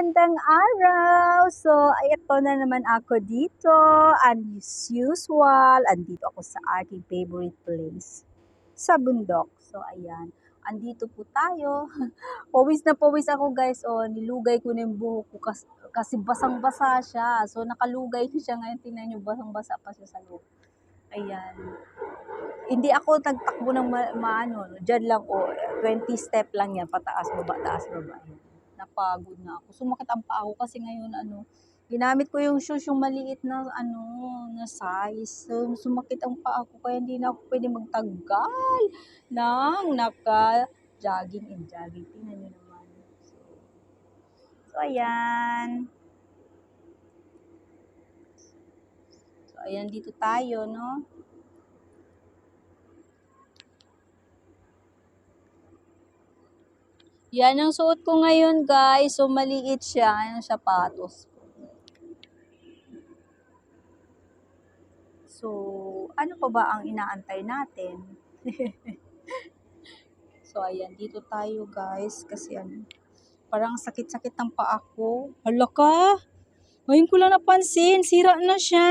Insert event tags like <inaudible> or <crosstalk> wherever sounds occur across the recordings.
magandang araw! So, ito na naman ako dito. And as usual, andito ako sa aking favorite place. Sa bundok. So, ayan. Andito po tayo. <laughs> pawis na pawis ako guys. O, nilugay ko na yung buhok ko kasi, kasi basang-basa siya. So, nakalugay na siya ngayon. Tingnan nyo, basang-basa pa siya sa loob. Ayan. Hindi ako nagtakbo ng ma- maano. no. Diyan lang, o, 20 step lang yan. Pataas, baba, taas, baba. Ayan napagod na ako. Sumakit ang paa ko kasi ngayon ano, ginamit ko yung shoes yung maliit na ano, na size. So, sumakit ang paa ko kaya hindi na ako pwede magtagal ng naka jogging and jogging. Tingnan niyo naman. So, so ayan. So, ayan dito tayo, no? Yan ang suot ko ngayon, guys. So, maliit siya. Yung sapatos. So, ano pa ba ang inaantay natin? <laughs> so, ayan. Dito tayo, guys. Kasi ano, parang sakit-sakit ng paa ko. Hala ka! Ngayon ko lang napansin. Sira na siya.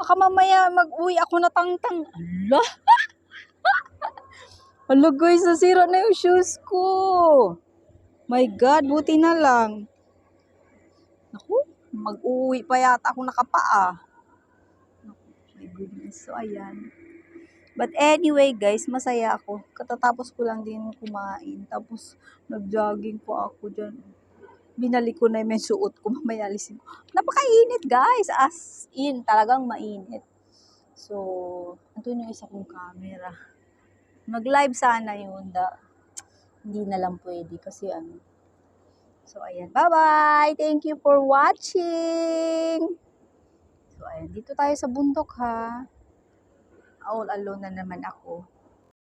Baka mamaya mag-uwi ako na tangtang. Hala! Hala guys, nasira na yung shoes ko. My God, buti na lang. Naku, mag-uwi pa yata ako nakapaa. Naku, my goodness. So, ayan. But anyway, guys, masaya ako. Katatapos ko lang din kumain. Tapos, nag-jogging po ako dyan. Binalik ko na yung suot ko. <laughs> Mamaya alisin ko. Napakainit, guys. As in, talagang mainit. So, ito yung isa kong camera mag-live sana yun. Da, hindi na lang pwede kasi ano. So, ayan. Bye-bye! Thank you for watching! So, ayan. Dito tayo sa bundok ha. All alone na naman ako.